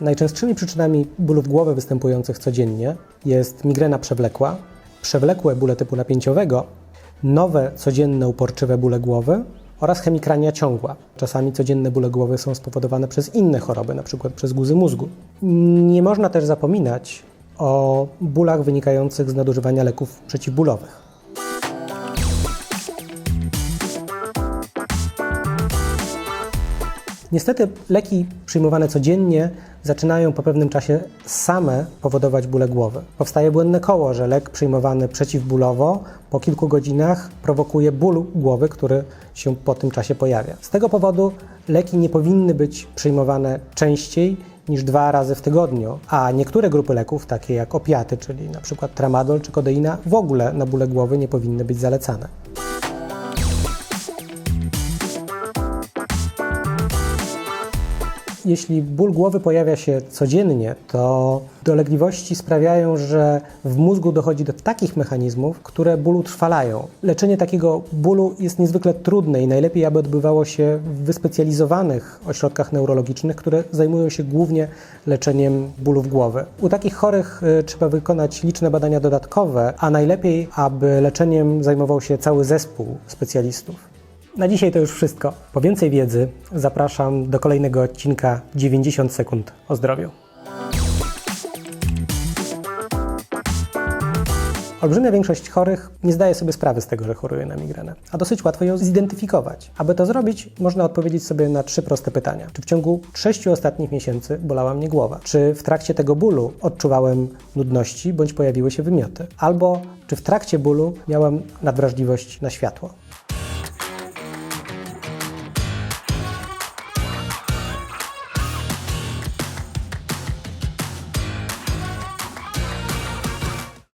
Najczęstszymi przyczynami bólów głowy występujących codziennie jest migrena przewlekła, przewlekłe bóle typu napięciowego, nowe codzienne uporczywe bóle głowy oraz chemikrania ciągła. Czasami codzienne bóle głowy są spowodowane przez inne choroby, np. przez guzy mózgu. Nie można też zapominać o bólach wynikających z nadużywania leków przeciwbólowych. Niestety leki przyjmowane codziennie zaczynają po pewnym czasie same powodować bóle głowy. Powstaje błędne koło, że lek przyjmowany przeciwbólowo po kilku godzinach prowokuje ból głowy, który się po tym czasie pojawia. Z tego powodu leki nie powinny być przyjmowane częściej niż dwa razy w tygodniu, a niektóre grupy leków, takie jak opiaty, czyli przykład tramadol czy kodeina, w ogóle na bóle głowy nie powinny być zalecane. Jeśli ból głowy pojawia się codziennie, to dolegliwości sprawiają, że w mózgu dochodzi do takich mechanizmów, które ból utrwalają. Leczenie takiego bólu jest niezwykle trudne i najlepiej, aby odbywało się w wyspecjalizowanych ośrodkach neurologicznych, które zajmują się głównie leczeniem bólów głowy. U takich chorych y, trzeba wykonać liczne badania dodatkowe, a najlepiej, aby leczeniem zajmował się cały zespół specjalistów. Na dzisiaj to już wszystko. Po więcej wiedzy zapraszam do kolejnego odcinka 90 sekund o zdrowiu. Olbrzymia większość chorych nie zdaje sobie sprawy z tego, że choruje na migrenę, a dosyć łatwo ją zidentyfikować. Aby to zrobić, można odpowiedzieć sobie na trzy proste pytania. Czy w ciągu sześciu ostatnich miesięcy bolała mnie głowa? Czy w trakcie tego bólu odczuwałem nudności bądź pojawiły się wymioty? Albo czy w trakcie bólu miałem nadwrażliwość na światło?